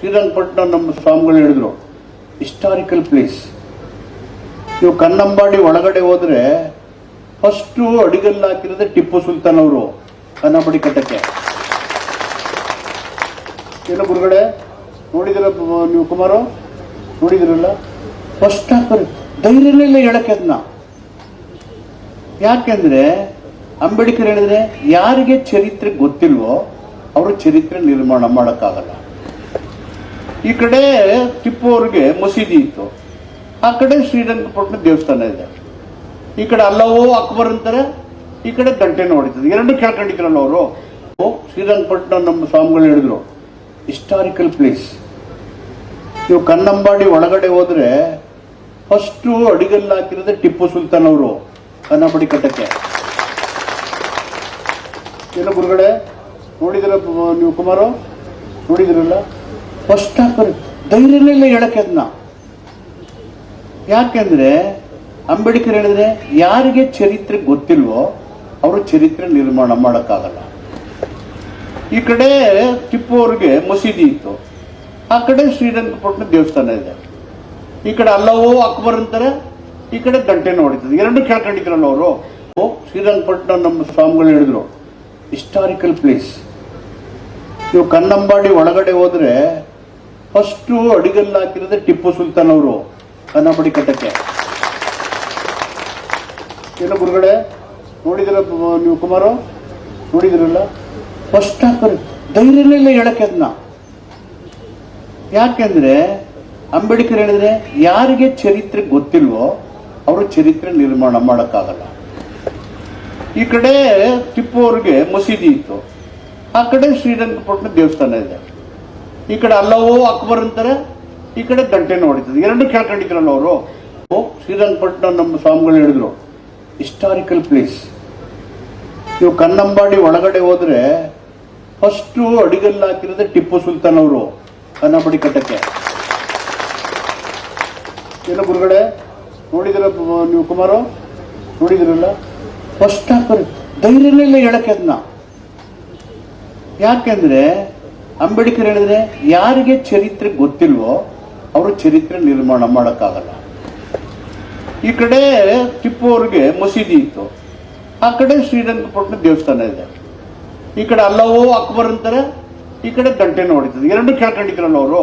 ಶ್ರೀರಂಗಪಟ್ಟಣ ನಮ್ಮ ಸ್ವಾಮಿಗಳು ಹೇಳಿದ್ರು ಹಿಸ್ಟಾರಿಕಲ್ ಪ್ಲೇಸ್ ನೀವು ಕನ್ನಂಬಾಡಿ ಒಳಗಡೆ ಹೋದ್ರೆ ಫಸ್ಟು ಅಡಿಗಲ್ಲಿ ಹಾಕಿರೋದೇ ಟಿಪ್ಪು ಸುಲ್ತಾನ್ ಅವರು ಕನ್ನಂಬಾಡಿ ಕಟ್ಟಕ್ಕೆ. ಏನು ಗುರುಗಡೆ ನೋಡಿದಿರ ನೀವು ಕುಮಾರು? ನೋಡಿದಿರಲ್ಲ? ಫಸ್ಟ್ ಹಾಕಿ ಧೈರ್ಯನೇ ಇಲ್ಲ ಹೇಳಕ್ಕೆ ಅದನ್ನ. ಯಾಕೆಂದ್ರೆ ಅಂಬೇಡ್ಕರ್ ಹೇಳಿದ್ರೆ ಯಾರಿಗೆ ಚರಿತ್ರೆ ಗೊತ್ತಿಲ್ವೋ, ಅವರು ಚರಿತ್ರೆ ನಿರ್ಮಾಣ ಮಾಡೋಕ್ಕಾಗಲ್ಲ. ಈ ಕಡೆ ಟಿಪ್ಪು ಅವ್ರಿಗೆ ಮಸೀದಿ ಇತ್ತು. ಆ ಕಡೆ ಶ್ರೀರಂಗಪಟ್ಟಣ ದೇವಸ್ಥಾನ ಇದೆ. ಈ ಕಡೆ ಅಲ್ಲವೋ ಅಕ್ಬರ್ ಅಂತಾರೆ, ಈ ಕಡೆ ಗಂಟೆ ನೋಡಿತದೆ ಎರಡು ಕೇಳ್ಕೊಂಡಿದ್ರಲ್ಲ ಅವರು? ಶ್ರೀರಂಗಪಟ್ಟಣ ನಮ್ಮ ಸ್ವಾಮಿಗಳು ಹೇಳಿದ್ರು ಹಿಸ್ಟಾರಿಕಲ್ ಪ್ಲೇಸ್ ನೀವು ಕನ್ನಂಬಾಡಿ ಒಳಗಡೆ ಹೋದ್ರೆ ಫಸ್ಟು ಅಡಿಗಲ್ಲಿ ಹಾಕಿರೋದೇ ಟಿಪ್ಪು ಸುಲ್ತಾನ್ ಅವರು, ಕನ್ನಂಬಾಡಿ ಕಟ್ಟಕ್ಕೆ. ಏನು ಗುರುಗಡೆ ನೋಡಿದಿರ ನೀವು ಕುಮಾರು? ನೋಡಿದಿರಲ್ಲ? ಫಸ್ಟ್ ಹಾಕೋರು ಧೈರ್ಯನೇ ಇಲ್ಲ ಹೇಳಕ್ಕೆ ಅದನ್ನ. ಯಾಕೆಂದ್ರೆ, ಅಂಬೇಡ್ಕರ್ ಹೇಳಿದ್ರೆ ಯಾರಿಗೆ ಚರಿತ್ರೆ ಗೊತ್ತಿಲ್ವೋ ಅವರು ಚರಿತ್ರೆ ನಿರ್ಮಾಣ ಮಾಡೋಕ್ಕಾಗಲ್ಲ. ಈ ಕಡೆ ಟಿಪ್ಪು ಅವ್ರಿಗೆ ಮಸೀದಿ ಇತ್ತು. ಆ ಕಡೆ ಶ್ರೀರಂಗಪಟ್ಟಣ ದೇವಸ್ಥಾನ ಇದೆ. ಈ ಕಡೆ ಅಲ್ಲವೋ ಅಕ್ಬರ್ ಅಂತಾರೆ, ಈ ಕಡೆ ಗಂಟೆ ನೋಡಿತದೆ ಎರಡು ಕೇಳ್ಕೊಂಡಿದ್ರಲ್ಲ ಅವರು. ಶ್ರೀರಂಗಪಟ್ಟಣ ನಮ್ಮ ಸ್ವಾಮಿಗಳು ಹೇಳಿದ್ರು ಹಿಸ್ಟಾರಿಕಲ್ ಪ್ಲೇಸ್ ನೀವು ಕನ್ನಂಬಾಡಿ ಒಳಗಡೆ ಹೋದ್ರೆ ಫಸ್ಟು ಅಡಿಗಲ್ಲು ಹಾಕಿರೋದೆ ಟಿಪ್ಪು ಸುಲ್ತಾನ್ ಅವರು ಅನ್ನಪಡಿ ಕಟ್ಟಕ್ಕೆ. ಏನು ಗುರುಗಡೆ ನೋಡಿದಿರ ನೀವು ಕುಮಾರ? ನೋಡಿದಿರಲ್ಲ? ಫಸ್ಟ್ ಹಾಕೋರು. ಧೈರ್ಯನೇ ಇಲ್ಲ ಹೇಳಕ್ಕೆ ಅದನ್ನ ಯಾಕೆಂದ್ರೆ ಅಂಬೇಡ್ಕರ್ ಹೇಳಿದ್ರೆ ಯಾರಿಗೆ ಚರಿತ್ರೆ ಗೊತ್ತಿಲ್ವೋ, ಅವರು ಚರಿತ್ರೆ ನಿರ್ಮಾಣ ಮಾಡೋಕ್ಕಾಗಲ್ಲ. ಈ ಕಡೆ ಟಿಪ್ಪು ಅವ್ರಿಗೆ ಮಸೀದಿ ಇತ್ತು. ಆ ಕಡೆ ಶ್ರೀರಂಗಪಟ್ಟಣ ದೇವಸ್ಥಾನ ಇದೆ. ಈ ಕಡೆ ಅಲ್ಲವೋ ಅಕ್ಬರ್ ಅಂತಾರೆ, ಈ ಕಡೆ ಗಂಟೆ ನೋಡಿತದೆ ಎರಡು ಕೇಳ್ಕೊಂಡಿದ್ರಲ್ಲ ಅವರು. ಶ್ರೀರಂಗಪಟ್ಟಣ ನಮ್ಮ ಸ್ವಾಮಿಗಳು ಹೇಳಿದ್ರು. ಹಿಸ್ಟಾರಿಕಲ್ ಪ್ಲೇಸ್ ನೀವು ಕನ್ನಂಬಾಡಿ ಒಳಗಡೆ ಹೋದ್ರೆ ಫಸ್ಟು ಅಡಿಗಲ್ಲಿ ಹಾಕಿರೋದೇ ಟಿಪ್ಪು ಸುಲ್ತಾನ್ ಅವರು, ಕನ್ನಂಬಾಡಿ ಕಟ್ಟಕ್ಕೆ. ಏನೋ ಗುರುಗಡೆ ನೋಡಿದಿರ ನೀವು ಕುಮಾರು? ನೋಡಿದಿರಲ್ಲ? ಫಸ್ಟ್ ಹಾಕಿ ಧೈರ್ಯನೇ ಇಲ್ಲ ಹೇಳಕ್ಕೆ ಅದನ್ನ. ಯಾಕೆಂದ್ರೆ ಅಂಬೇಡ್ಕರ್ ಹೇಳಿದ್ರೆ ಯಾರಿಗೆ ಚರಿತ್ರೆ ಗೊತ್ತಿಲ್ವೋ ಅವರು ಚರಿತ್ರೆ ನಿರ್ಮಾಣ ಮಾಡೋಕ್ಕಾಗಲ್ಲ. ಈ ಕಡೆ ಟಿಪ್ಪು ಅವ್ರಿಗೆ ಮಸೀದಿ ಇತ್ತು. ಆ ಕಡೆ ಶ್ರೀರಂಗಪಟ್ಟಣ ದೇವಸ್ಥಾನ ಇದೆ. ಈ ಕಡೆ ಅಲ್ಲವೋ ಅಕ್ಬರ್ ಅಂತಾರೆ, ಈ ಕಡೆ ಗಂಟೆ ಹೊಡಿತದೆ ಎರಡು ಕೇಳ್ಕೊಂಡಿದ್ರಲ್ಲ ಅವರು.